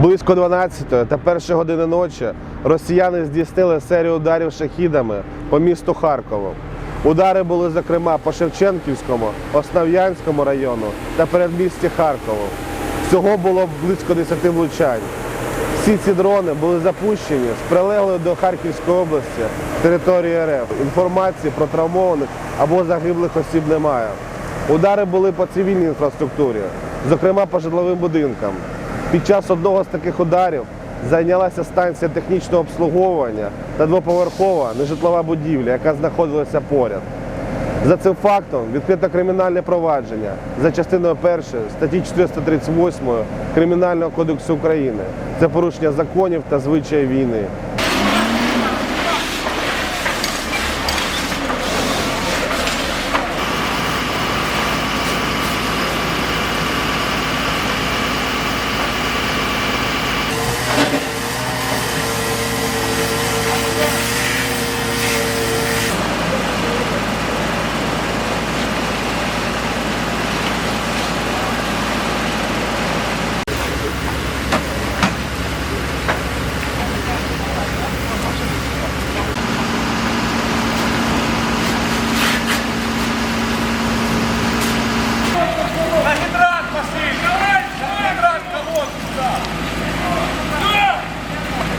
Близько 12 та першої години ночі росіяни здійснили серію ударів шахідами по місту Харкову. Удари були, зокрема, по Шевченківському, Основ'янському району та передмісті Харкову. Всього було близько 10 влучань. Всі ці дрони були запущені з прилеглої до Харківської області території РФ. Інформації про травмованих або загиблих осіб немає. Удари були по цивільній інфраструктурі, зокрема по житловим будинкам. Під час одного з таких ударів зайнялася станція технічного обслуговування та двоповерхова нежитлова будівля, яка знаходилася поряд. За цим фактом відкрито кримінальне провадження за частиною 1 статті 438 Кримінального кодексу України. Це порушення законів та звичаї війни.